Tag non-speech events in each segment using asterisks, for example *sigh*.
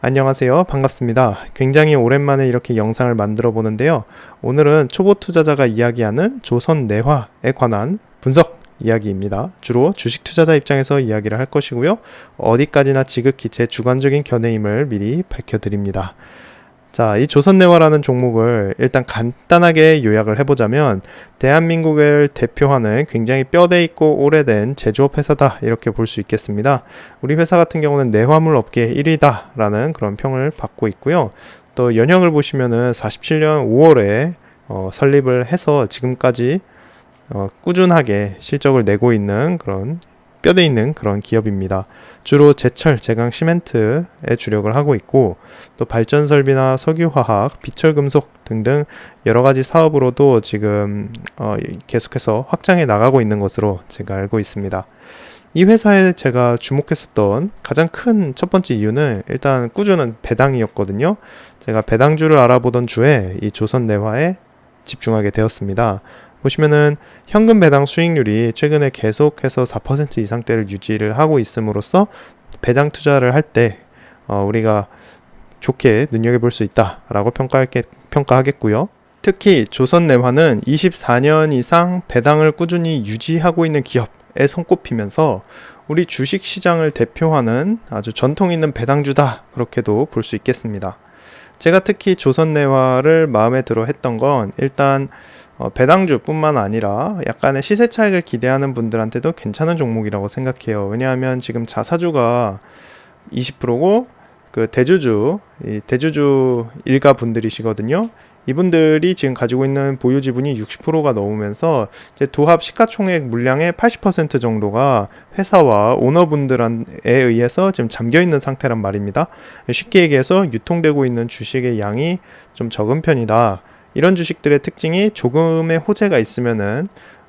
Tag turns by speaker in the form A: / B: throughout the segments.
A: 안녕하세요. 반갑습니다. 굉장히 오랜만에 이렇게 영상을 만들어 보는데요. 오늘은 초보 투자자가 이야기하는 조선 내화에 관한 분석 이야기입니다. 주로 주식 투자자 입장에서 이야기를 할 것이고요. 어디까지나 지극히 제 주관적인 견해임을 미리 밝혀드립니다. 자, 이 조선내화라는 종목을 일단 간단하게 요약을 해보자면 대한민국을 대표하는 굉장히 뼈대 있고 오래된 제조업 회사다 이렇게 볼 수 있겠습니다. 우리 회사 같은 경우는 내화물 업계 1위다라는 그런 평을 받고 있고요. 또 연형을 보시면은 47년 5월에 어, 설립을 해서 지금까지 어, 꾸준하게 실적을 내고 있는 그런 뼈대 있는 그런 기업입니다. 주로 제철, 제강, 시멘트에 주력을 하고 있고 또 발전 설비나 석유화학, 비철금속 등등 여러 가지 사업으로도 지금 어, 계속해서 확장해 나가고 있는 것으로 제가 알고 있습니다. 이 회사에 제가 주목했었던 가장 큰 첫 번째 이유는 일단 꾸준한 배당이었거든요. 제가 배당주를 알아보던 주에 이 조선 내화에 집중하게 되었습니다. 보시면은 현금 배당 수익률이 최근에 계속해서 4% 이상대를 유지를 하고 있음으로써 배당 투자를 할때 어, 우리가 좋게 눈여겨볼 수 있다라고 평가할게, 평가하겠고요. 특히 조선내화는 24년 이상 배당을 꾸준히 유지하고 있는 기업에 손꼽히면서 우리 주식 시장을 대표하는 아주 전통 있는 배당주다 그렇게도 볼 수 있겠습니다. 제가 특히 조선내화를 마음에 들어 했던 건 일단 어, 배당주뿐만 아니라 약간의 시세 차익을 기대하는 분들한테도 괜찮은 종목이라고 생각해요. 왜냐하면 지금 자사주가 20%고 그 대주주, 이 대주주 일가 분들이시거든요. 이분들이 지금 가지고 있는 보유 지분이 60%가 넘으면서 도합 시가총액 물량의 80% 정도가 회사와 오너분들에 의해서 지금 잠겨 있는 상태란 말입니다. 쉽게 얘기해서 유통되고 있는 주식의 양이 좀 적은 편이다. 이런 주식들의 특징이 조금의 호재가 있으면은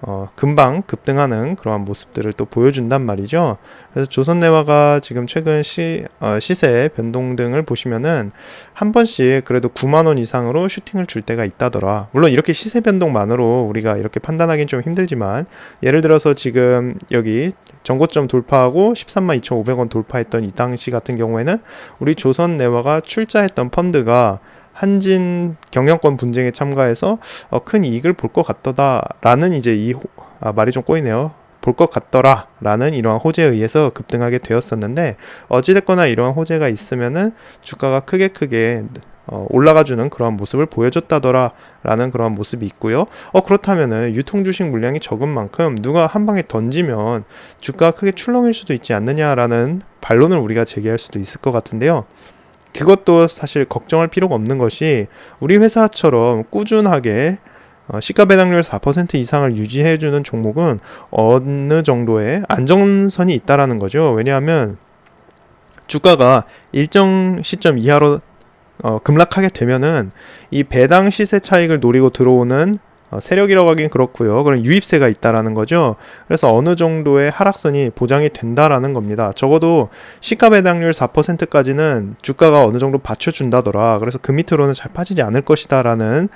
A: 어, 금방 급등하는 그러한 모습들을 또 보여준단 말이죠. 그래서 조선내화가 지금 최근 시, 어, 시세 변동 등을 보시면은 한 번씩 그래도 9만원 이상으로 슈팅을 줄 때가 있다더라. 물론 이렇게 시세 변동만으로 우리가 이렇게 판단하기는 좀 힘들지만 예를 들어서 지금 여기 정고점 돌파하고 13만 2,500원 돌파했던 이 당시 같은 경우에는 우리 조선내화가 출자했던 펀드가 한진 경영권 분쟁에 참가해서 어, 큰 이익을 볼 것 같더다라는 이제 이 아, 말이 좀 꼬이네요. 볼 것 같더라라는 이러한 호재에 의해서 급등하게 되었었는데 어찌됐거나 이러한 호재가 있으면은 주가가 크게 크게 어, 올라가주는 그러한 모습을 보여줬다더라라는 그러한 모습이 있고요. 어 그렇다면은 유통 주식 물량이 적은 만큼 누가 한 방에 던지면 주가가 크게 출렁일 수도 있지 않느냐라는 반론을 우리가 제기할 수도 있을 것 같은데요. 그것도 사실 걱정할 필요가 없는 것이 우리 회사처럼 꾸준하게 어, 시가 배당률 4% 이상을 유지해주는 종목은 어느 정도의 안정선이 있다라는 거죠. 왜냐하면 주가가 일정 시점 이하로 어, 급락하게 되면은 이 배당 시세 차익을 노리고 들어오는 어, 세력이라고 하긴 그렇고요. 그런 유입세가 있다라는 거죠. 그래서 어느 정도의 하락선이 보장이 된다라는 겁니다. 적어도 시가 배당률 4%까지는 주가가 어느 정도 받쳐준다더라. 그래서 그 밑으로는 잘 빠지지 않을 것이다라는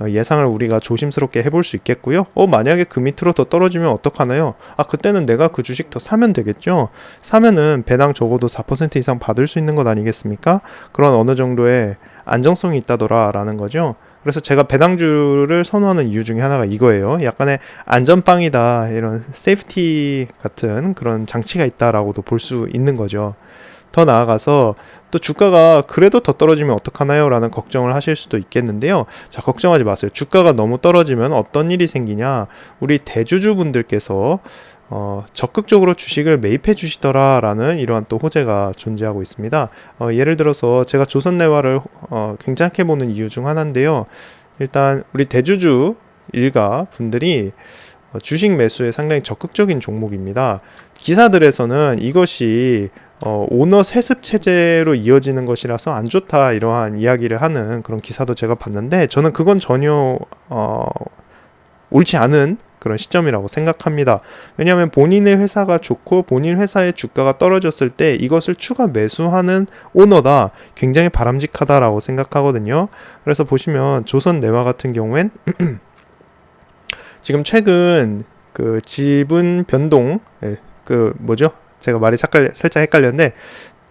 A: 어, 예상을 우리가 조심스럽게 해볼 수 있겠고요. 어, 만약에 그 밑으로 더 떨어지면 어떡하나요? 아, 그때는 내가 그 주식 더 사면 되겠죠? 사면은 배당 적어도 4% 이상 받을 수 있는 것 아니겠습니까? 그런 어느 정도의 안정성이 있다더라 라는 거죠. 그래서 제가 배당주를 선호하는 이유 중에 하나가 이거예요. 약간의 안전빵이다 이런 세이프티 같은 그런 장치가 있다라고도 볼 수 있는 거죠. 더 나아가서 또 주가가 그래도 더 떨어지면 어떡하나요? 라는 걱정을 하실 수도 있겠는데요. 자, 걱정하지 마세요. 주가가 너무 떨어지면 어떤 일이 생기냐? 우리 대주주분들께서 어, 적극적으로 주식을 매입해 주시더라라는 이러한 또 호재가 존재하고 있습니다. 어, 예를 들어서 제가 조선내화를 어, 괜찮게 보는 이유 중 하나인데요. 일단 우리 대주주 일가 분들이 어, 주식 매수에 상당히 적극적인 종목입니다. 기사들에서는 이것이 어, 오너 세습 체제로 이어지는 것이라서 안 좋다 이러한 이야기를 하는 그런 기사도 제가 봤는데 저는 그건 전혀 어, 옳지 않은 그런 시점이라고 생각합니다. 왜냐하면 본인의 회사가 좋고 본인 회사의 주가가 떨어졌을 때 이것을 추가 매수하는 오너다 굉장히 바람직하다라고 생각하거든요. 그래서 보시면 조선 내화 같은 경우엔 *clears throat* 지금 최근 그 지분 변동 예, 그 뭐죠? 제가 말이 살짝 헷갈렸는데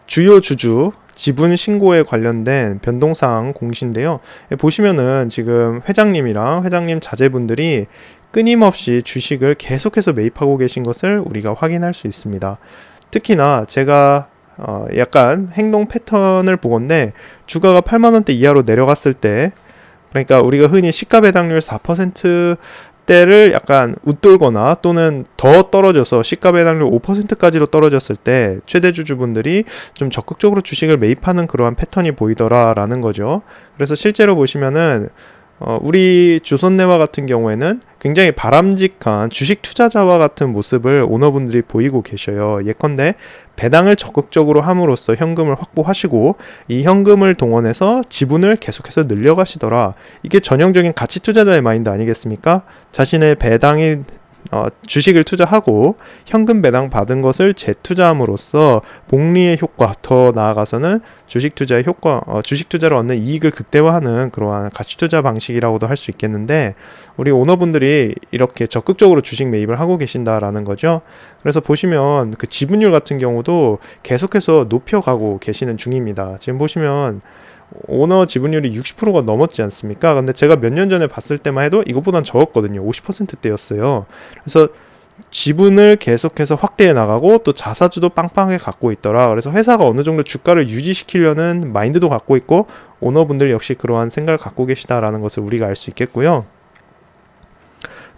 A: 주요 주주 지분 신고에 관련된 변동사항 공시인데요. 예, 보시면은 지금 회장님이랑 회장님 자제분들이 끊임없이 주식을 계속해서 매입하고 계신 것을 우리가 확인할 수 있습니다. 특히나 제가 어 약간 행동 패턴을 보건데 주가가 8만 원대 이하로 내려갔을 때 그러니까 우리가 흔히 시가 배당률 4% 때를 약간 웃돌거나 또는 더 떨어져서 시가 배당률 5%까지로 떨어졌을 때 최대 주주분들이 좀 적극적으로 주식을 매입하는 그러한 패턴이 보이더라라는 거죠. 그래서 실제로 보시면은 어, 우리 조선내와 같은 경우에는 굉장히 바람직한 주식 투자자와 같은 모습을 오너분들이 보이고 계셔요. 예컨대 배당을 적극적으로 함으로써 현금을 확보하시고 이 현금을 동원해서 지분을 계속해서 늘려가시더라. 이게 전형적인 가치 투자자의 마인드 아니겠습니까? 자신의 배당이 어, 주식을 투자하고 현금 배당 받은 것을 재투자함으로써 복리의 효과 더 나아가서는 주식 투자의 효과 어, 주식 투자를 얻는 이익을 극대화하는 그러한 가치 투자 방식이라고도 할 수 있겠는데 우리 오너분들이 이렇게 적극적으로 주식 매입을 하고 계신다라는 거죠. 그래서 보시면 그 지분율 같은 경우도 계속해서 높여가고 계시는 중입니다. 지금 보시면 오너 지분율이 60%가 넘었지 않습니까? 근데 제가 몇 년 전에 봤을 때만 해도 이것보단 적었거든요. 50%대였어요. 그래서 지분을 계속해서 확대해 나가고 또 자사주도 빵빵하게 갖고 있더라. 그래서 회사가 어느 정도 주가를 유지시키려는 마인드도 갖고 있고 오너분들 역시 그러한 생각을 갖고 계시다라는 것을 우리가 알 수 있겠고요.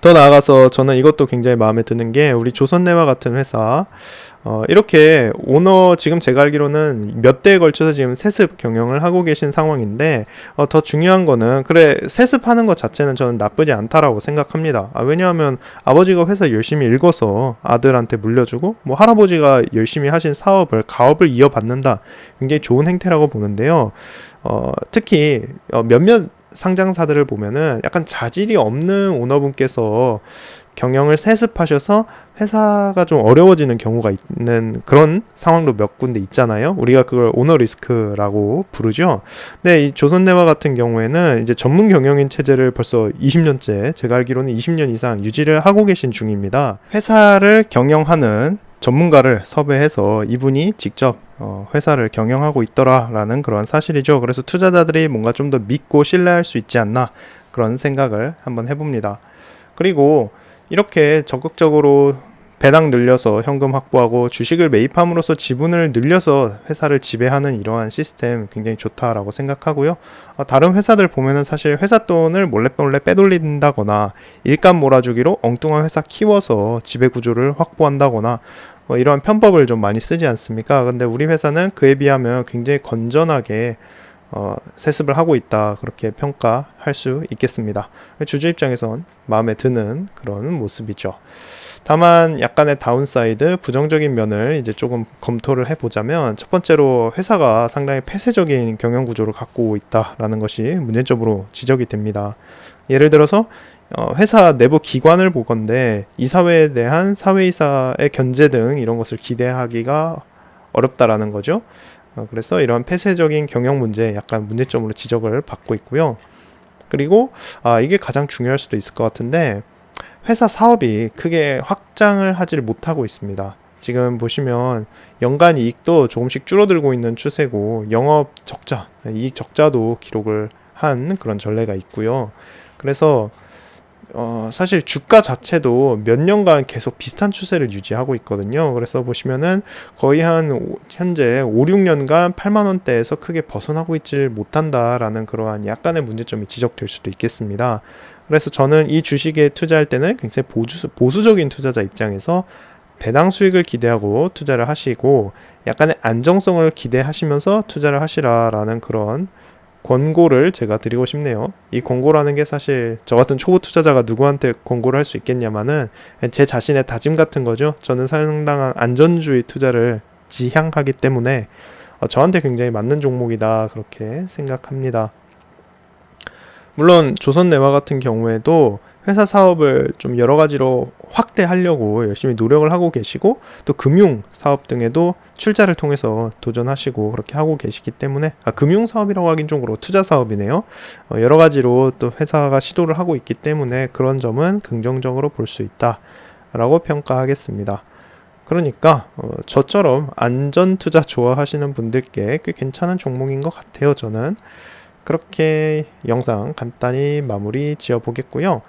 A: 더 나아가서 저는 이것도 굉장히 마음에 드는 게 우리 조선내와 같은 회사 어, 이렇게 오너 지금 제가 알기로는 몇 대에 걸쳐서 지금 세습 경영을 하고 계신 상황인데 어, 더 중요한 거는 그래 세습하는 것 자체는 저는 나쁘지 않다라고 생각합니다. 아, 왜냐하면 아버지가 회사 열심히 읽어서 아들한테 물려주고 뭐 할아버지가 열심히 하신 사업을 가업을 이어받는다 굉장히 좋은 행태라고 보는데요. 어, 특히 어, 몇몇 상장사들을 보면은 약간 자질이 없는 오너분께서 경영을 세습하셔서 회사가 좀 어려워지는 경우가 있는 그런 상황도 몇 군데 있잖아요. 우리가 그걸 오너 리스크라고 부르죠. 근데 이 조선내와 같은 경우에는 이제 전문 경영인 체제를 벌써 20년째 제가 알기로는 20년 이상 유지를 하고 계신 중입니다. 회사를 경영하는 전문가를 섭외해서 이분이 직접 어, 회사를 경영하고 있더라라는 그런 사실이죠. 그래서 투자자들이 뭔가 좀 더 믿고 신뢰할 수 있지 않나 그런 생각을 한번 해봅니다. 그리고 이렇게 적극적으로 배당 늘려서 현금 확보하고 주식을 매입함으로써 지분을 늘려서 회사를 지배하는 이러한 시스템 굉장히 좋다라고 생각하고요. 어, 다른 회사들 보면은 사실 회사 돈을 몰래 몰래 빼돌린다거나 일감 몰아주기로 엉뚱한 회사 키워서 지배 구조를 확보한다거나 뭐 이러한 편법을 좀 많이 쓰지 않습니까? 근데 우리 회사는 그에 비하면 굉장히 건전하게 어, 세습을 하고 있다 그렇게 평가할 수 있겠습니다. 주주 입장에선 마음에 드는 그런 모습이죠. 다만 약간의 다운사이드 부정적인 면을 이제 조금 검토를 해보자면 첫 번째로 회사가 상당히 폐쇄적인 경영 구조를 갖고 있다라는 것이 문제점으로 지적이 됩니다. 예를 들어서 어, 회사 내부 기관을 보건데 이사회에 대한 사회이사의 견제 등 이런 것을 기대하기가 어렵다라는 거죠. 어, 그래서 이런 폐쇄적인 경영 문제 약간 문제점으로 지적을 받고 있고요. 그리고 아, 이게 가장 중요할 수도 있을 것 같은데 회사 사업이 크게 확장을 하지를 못하고 있습니다. 지금 보시면 연간 이익도 조금씩 줄어들고 있는 추세고 영업 적자, 이익 적자도 기록을 한 그런 전례가 있고요. 그래서 어, 사실 주가 자체도 몇 년간 계속 비슷한 추세를 유지하고 있거든요. 그래서 보시면은 거의 한 현재 5, 6년간 8만 원대에서 크게 벗어나고 있질 못한다라는 그러한 약간의 문제점이 지적될 수도 있겠습니다. 그래서 저는 이 주식에 투자할 때는 굉장히 보수, 보수적인 투자자 입장에서 배당 수익을 기대하고 투자를 하시고 약간의 안정성을 기대하시면서 투자를 하시라라는 그런 권고를 제가 드리고 싶네요. 이 권고라는 게 사실 저 같은 초보 투자자가 누구한테 권고를 할 수 있겠냐마는 제 자신의 다짐 같은 거죠. 저는 상당한 안전주의 투자를 지향하기 때문에 어, 저한테 굉장히 맞는 종목이다 그렇게 생각합니다. 물론 조선내화 같은 경우에도 회사 사업을 좀 여러 가지로 확대하려고 열심히 노력을 하고 계시고 또 금융 사업 등에도 출자를 통해서 도전하시고 그렇게 하고 계시기 때문에 아, 금융 사업이라고 하긴 좀 그렇고 투자 사업이네요. 어, 여러 가지로 또 회사가 시도를 하고 있기 때문에 그런 점은 긍정적으로 볼 수 있다라고 평가하겠습니다. 그러니까 어, 저처럼 안전 투자 좋아하시는 분들께 꽤 괜찮은 종목인 것 같아요. 저는 그렇게 영상 간단히 마무리 지어 보겠고요.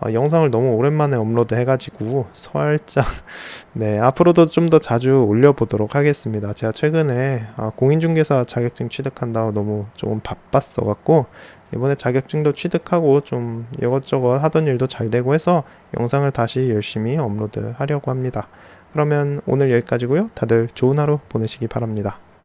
A: 어, 영상을 너무 오랜만에 업로드 해가지고 살짝 *laughs* 네 앞으로도 좀 더 자주 올려보도록 하겠습니다. 제가 최근에 어, 공인중개사 자격증 취득한다고 너무 조금 바빴어 갖고 이번에 자격증도 취득하고 좀 이것저것 하던 일도 잘 되고 해서 영상을 다시 열심히 업로드 하려고 합니다. 그러면 오늘 여기까지고요. 다들 좋은 하루 보내시기 바랍니다.